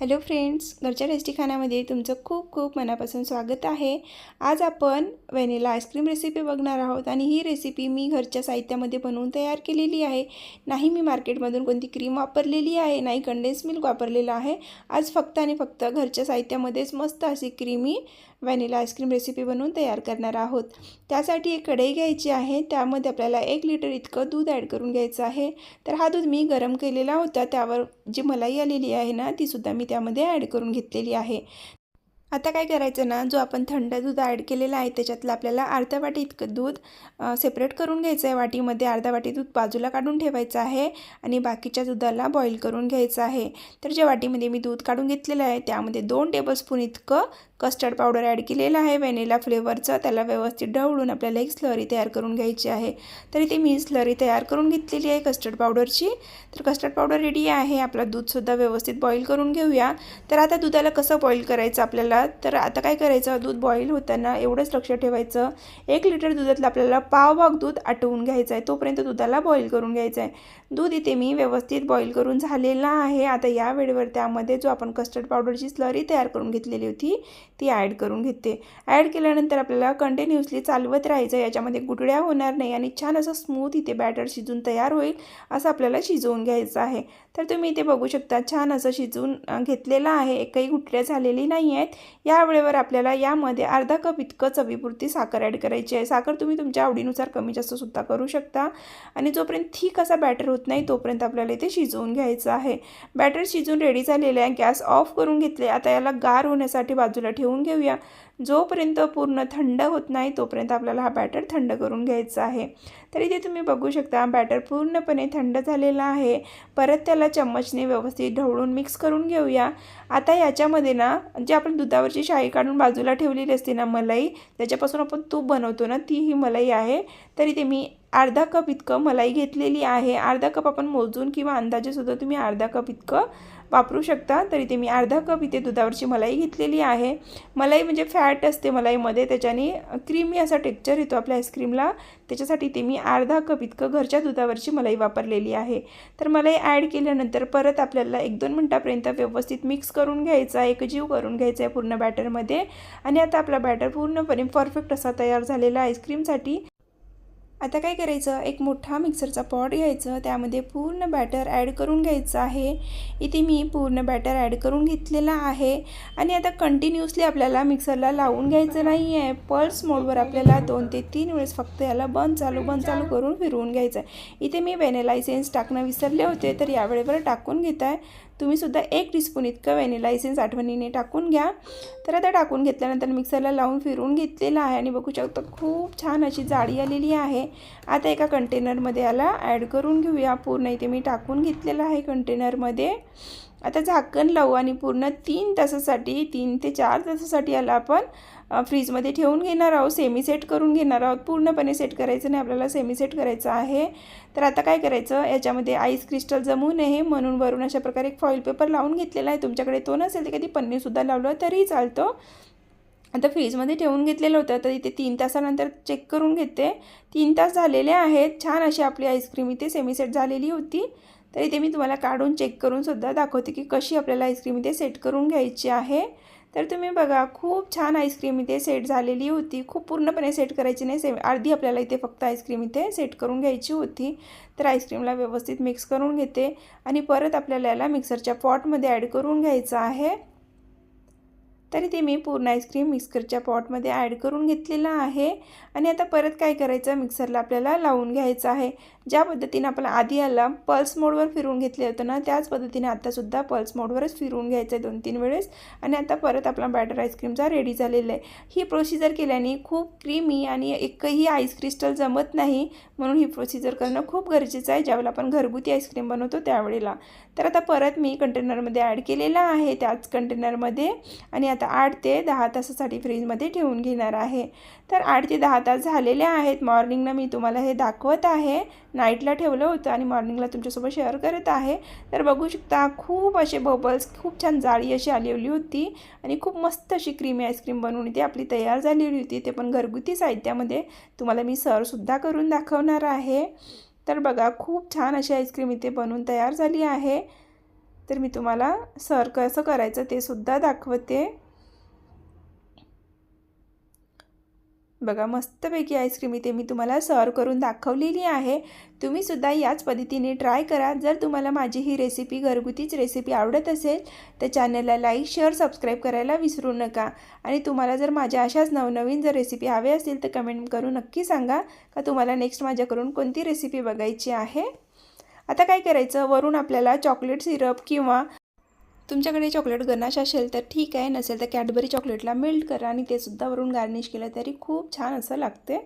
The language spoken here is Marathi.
हॅलो फ्रेंड्स घरच्या टेस्टी खाण्यामध्ये तुमचं खूप खूप मनापासून स्वागत आहे. आज आपण व्हॅनिला आईस्क्रीम रेसिपी बघणार आहोत आणि ही रेसिपी मी घरच्या साहित्यामध्ये बनवून तयार केलेली आहे. नाही मी मार्केटमधून कोणती क्रीम वापरलेली आहे नाही कंडेन्स मिल्क वापरलेलं आहे. आज फक्त आणि फक्त घरच्या साहित्यामध्येच मस्त अशी क्रीमी व्हॅनिला आईस्क्रीम रेसिपी बनवून तयार करणार आहोत. त्यासाठी एक कढई घ्यायची आहे. त्यामध्ये आपल्याला एक लिटर इतकं दूध ॲड करून घ्यायचं आहे. तर हा दूध मी गरम केलेला होता. त्यावर जी मलाई आलेली आहे ना तीसुद्धा मी त्यामध्ये ॲड करून घेतलेली आहे. आता काय करायचं ना जो आपण थंड दूध ॲड केलेला आहे त्याच्यातलं आपल्याला अर्धा वाटी इतकं दूध सेपरेट करून घ्यायचं आहे. वाटीमध्ये अर्धा वाटी दूध बाजूला काढून ठेवायचं आहे आणि बाकीच्या दुधाला बॉईल करून घ्यायचं आहे. तर ज्या वाटीमध्ये मी दूध काढून घेतलेलं आहे त्यामध्ये दोन टेबलस्पून इतकं कस्टर्ड पावडर ॲड केलेलं आहे. व्हॅनिला फ्लेवरचं त्याला व्यवस्थित ढवळून आपल्याला एक स्लरी तयार करून घ्यायची आहे. तर इथे मी स्लरी तयार करून घेतलेली आहे कस्टर्ड पावडरची तर कस्टर्ड पावडर रेडी आहे. आपलं दूधसुद्धा व्यवस्थित बॉईल करून घेऊया. तर आता दुधाला कसं बॉईल करायचं आपल्याला? तर आता काय करायचं? दूध बॉईल होताना एवढंच लक्ष ठेवायचं. एक लिटर दुधातलं आपल्याला पाव भाग दूध आटवून घ्यायचं आहे. तोपर्यंत दुधाला बॉईल करून घ्यायचं आहे. दूध इथे मी व्यवस्थित बॉईल करून झालेलं आहे. आता या वेळेवर त्यामध्ये जो आपण कस्टर्ड पावडरची स्लरी तयार करून घेतलेली होती ती ॲड करून घेते. ॲड केल्यानंतर आपल्याला कंटिन्युअसली चालवत राहायचं याच्यामध्ये गुटड्या होणार नाही आणि छान असं स्मूथ इथे बॅटर शिजून तयार होईल असं आपल्याला शिजवून घ्यायचं आहे. तर तुम्ही इथे बघू शकता छान असं शिजवून घेतलेलं आहे. एकही गुटड्या झालेली नाही आहेत. या वेळेवर आपल्याला यामध्ये अर्धा कप इतकं चवीपुरती साखर ॲड करायची आहे. साखर तुम्ही तुमच्या आवडीनुसार कमी जास्त सुद्धा करू शकता. आणि जोपर्यंत ठीक असा बॅटर होत नाही तोपर्यंत आपल्याला इथे शिजवून घ्यायचं आहे. बॅटर शिजून रेडी झालेलं आहे गॅस ऑफ करून घेतले. आता याला गार होण्यासाठी बाजूला घेऊन घेऊया. जोपर्यंत पूर्ण थंड होत नाही तोपर्यंत आपल्याला हा बॅटर थंड करून घ्यायचा आहे. तर इथे तुम्ही बघू शकता बॅटर पूर्णपणे थंड झालेला आहे. परत त्याला चम्मचने व्यवस्थित ढवळून मिक्स करून घेऊया. आता याच्यामध्ये ना जे आपण दुधावरची शाई काढून बाजूला ठेवलेली असते ना मलाई त्याच्यापासून आपण तूप बनवतो ना ती ही मलाई आहे. तर इथे मी अर्धा कप इतकं मलाई घेतलेली आहे. अर्धा कप आपण मोजून किंवा अंदाजेसुद्धा तुम्ही अर्धा कप इतकं वापरू शकता. तर इथे मी अर्धा कप इथे दुधावरची मलाई घेतलेली आहे. मलाई म्हणजे फॅट असते मलाईमध्ये. त्याच्याने क्रीमी असा टेक्चर येतो आपल्या आईस्क्रीमला. त्याच्यासाठी इथे मी अर्धा कप इतकं घरच्या दुधावरची मलाई वापरलेली आहे. तर मलाई ॲड केल्यानंतर परत आपल्याला एक दोन मिनटापर्यंत व्यवस्थित मिक्स करून घ्यायचा एकजीव करून घ्यायचा आहे पूर्ण बॅटरमध्ये. आणि आता आपला बॅटर पूर्णपणे परफेक्ट असा तयार झालेला आईस्क्रीमसाठी आता काय करायचं? एक मोठा मिक्सरचा पॉट घ्यायचं. त्यामध्ये पूर्ण बॅटर ॲड करून घ्यायचं आहे. इथे मी पूर्ण बॅटर ॲड करून घेतलेला आहे. आणि आता कंटिन्युअसली आपल्याला मिक्सरला लावून घ्यायचं नाही आहे पल्स मोडवर आपल्याला दोन ते तीन वेळेस फक्त याला बंद चालू बंद चालू करून फिरवून घ्यायचं आहे. इथे मी व्हॅनिला इसेन्स टाकणं विसरले होते तर यावेळेवर टाकून घेत आहे. तुम्हीसुद्धा एक टीस्पून इतकं व्हॅनिला इसेन्स आठवणीने टाकून घ्या. तर आता टाकून घेतल्यानंतर मिक्सरला लावून फिरून घेतलेलं आहे आणि बघू शकतो खूप छान अशी जाळी आलेली आहे. आता एका कंटेनरमध्ये याला ॲड करून घेऊया. पूर्ण इथे मी टाकून घेतलेलं आहे कंटेनरमध्ये आता झाकण लावू आणि पूर्ण तीन तासासाठी तीन ते चार तासासाठी याला आपण फ्रीजमध्ये ठेवून घेणार आहोत सेमी सेट करून घेणार आहोत. पूर्णपणे सेट करायचं नाही आपल्याला सेमी सेट करायचं आहे. तर आता काय करायचं? याच्यामध्ये आईस क्रिस्टल जमू नये म्हणून वरून अशा प्रकारे एक फॉईल पेपर लावून घेतलेला आहे. तुमच्याकडे तो नसेल तर कधी पन्नीसुद्धा लावलं तरीही चालतं. आता फ्रीजमध्ये ठेवून घेतलेलं होतं तर इथे तीन तासानंतर चेक करून घेते. तीन तास झालेले आहेत. छान अशी आपली आईस्क्रीम इथे सेमीसेट झालेली होती. तर इथे मी तुम्हाला काढून चेक करून सुद्धा दाखवते की कशी आपल्याला आईस्क्रीम इथे सेट करून घ्यायची आहे. तर तुम्ही बघा खूप छान आईस्क्रीम इथे सेट झालेली होती. खूप पूर्णपणे सेट करायची नाही सेम अर्धी आपल्याला इथे फक्त आईस्क्रीम इथे सेट करून घ्यायची होती. तर आईस्क्रीमला व्यवस्थित मिक्स करून घेते. आणि परत आपल्याला याला मिक्सरच्या पॉटमध्ये ॲड करून घ्यायचं आहे. तरी ते मी पूर्ण आईस्क्रीम मिक्सरच्या पॉटमध्ये ॲड करून घेतलेलं आहे. आणि आता परत काय करायचं? मिक्सरला आपल्याला लावून घ्यायचं आहे. ज्या पद्धतीने आपण आधी याला पल्स मोडवर फिरून घेतले होतं ना त्याच पद्धतीने आत्तासुद्धा पल्स मोडवरच फिरून घ्यायचं आहे दोन तीन वेळेस. आणि आता परत आपला बॅटर आईस्क्रीमचा रेडी झालेला आहे. ही प्रोसिजर केल्याने खूप क्रीमी आणि एकही आईस क्रिस्टल जमत नाही. म्हणून ही प्रोसिजर करणं खूप गरजेचं आहे. ज्यावेळेला आपण घरगुती आईस्क्रीम बनवतो त्यावेळेला. तर आता परत मी कंटेनरमध्ये ॲड केलेला आहे त्याच कंटेनरमध्ये. आणि आता आठ ते दहा तासासाठी फ्रीजमध्ये ठेवून घेणार आहे. तर आठ ते दहा तास झालेले आहेत. मॉर्निंगला मी तुम्हाला हे दाखवत आहे. नाईटला ठेवलं होतं आणि मॉर्निंगला तुमच्यासोबत शेअर करत आहे. तर बघू शकता खूप असे बबल्स खूप छान जाळी अशी आलेली होती आणि खूप मस्त अशी क्रीमी आईस्क्रीम बनवून इथे आपली तयार झालेली होती. ते पण घरगुती साहित्यामध्ये तुम्हाला मी सरसुद्धा करून दाखवणार आहे. तर बघा खूप छान अशी आईस्क्रीम इथे बनवून तयार झाली आहे. तर मी तुम्हाला सर कसं करायचं ते सुद्धा दाखवते. बघा मस्तपैकी आईस्क्रीम इथे मी तुम्हाला सर्व करून दाखवलेली आहे. तुम्हीसुद्धा याच पद्धतीने ट्राय करा. जर तुम्हाला माझी ही रेसिपी घरगुतीच रेसिपी आवडत असेल तर चॅनलला लाईक शेअर सबस्क्राईब करायला विसरू नका. आणि तुम्हाला जर माझ्या अशाच नवनवीन जर रेसिपी हवे असतील तर कमेंट करून नक्की सांगा का तुम्हाला नेक्स्ट माझ्याकडून कोणती रेसिपी बघायची आहे? आता काय करायचं? वरून आपल्याला चॉकलेट सिरप किंवा तुमच्याकडे चॉकलेट गनाश असेल तर ठीक आहे नसेल तर कॅडबरी चॉकलेटला मेल्ट करा आणि ते सुद्धा वरून गार्निश केलं तरी खूप छान असं लागते